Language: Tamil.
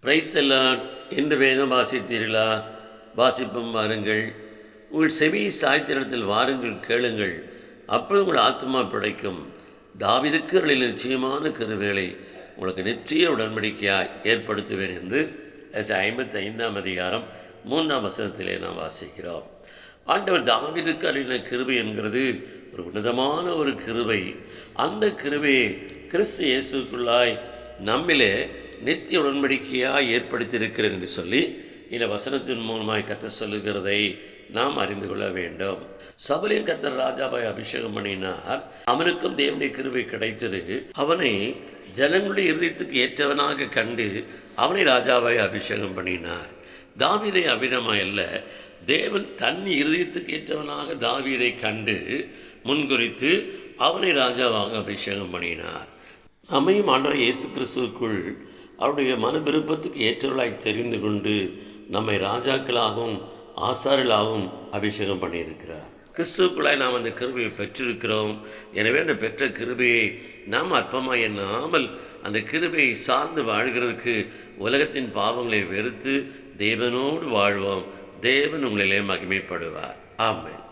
பிரைஸ் எல்லாம் என்று வேதம் வாசித்தீர்களா? வாசிப்பம் வாருங்கள். உங்கள் செவி சாய்த்திரத்தில் வாருங்கள் கேளுங்கள். அப்பொழுது உங்கள் ஆத்மா பிழைக்கும். தாவிதுக்கு நிச்சயமான கருவேளை உங்களுக்கு நிச்சய உடன்படிக்கையாக ஏற்படுத்துவேன் என்று எஸ் ஐம்பத்தி ஐந்தாம் அதிகாரம் மூன்றாம் வசனத்திலே நாம் வாசிக்கிறோம். ஆண்டவர் தாவிதுக்கு அருளின கிருபை என்கிறது ஒரு உன்னதமான ஒரு கிருபை. அந்த கிருபையை கிறிஸ்து இயேசுக்குள்ளாய் நம்மிலே நித்திய உடன்படிக்கையாக ஏற்படுத்தியிருக்கிறேன் என்று சொல்லி இந்த வசனத்தின் மூலமாய் கத்த சொல்லுகிறதை நாம் அறிந்து கொள்ள வேண்டும். சபலின் கத்தர் ராஜாபாய் அபிஷேகம் பண்ணினார். அவனுக்கும் தேவனுடைய கிருவை கிடைத்தது. அவனை ஜனங்களுடைய இருதயத்துக்கு ஏற்றவனாக கண்டு அவனை ராஜாவாய் அபிஷேகம் பண்ணினார். தாவீதை அபிடமாய் அல்ல தேவன் தன் இருதயத்துக்கு ஏற்றவனாக தாவீதை கண்டு முன்குறித்து அவனை ராஜாவாக அபிஷேகம் பண்ணினார். நம்மையும் ஆண்டவர் இயேசு கிறிஸ்துவுக்குள் அவருடைய மன விருப்பத்துக்கு ஏற்றவர்களாய் தெரிந்து கொண்டு நம்மை ராஜாக்களாகவும் ஆசாரிகளாகவும் அபிஷேகம் பண்ணியிருக்கிறார். கிறிஸ்துக்குள்ளாய் நாம் அந்த கிருபையை பெற்றிருக்கிறோம். எனவே அந்த பெற்ற கிருபையை நாம் அற்பமாக எண்ணாமல் அந்த கிருபையை சார்ந்து வாழ்கிறதுக்கு உலகத்தின் பாவங்களை வெறுத்து தேவனோடு வாழ்வோம். தேவன் உங்களிலே மகிமைப்படுவார். ஆமாம்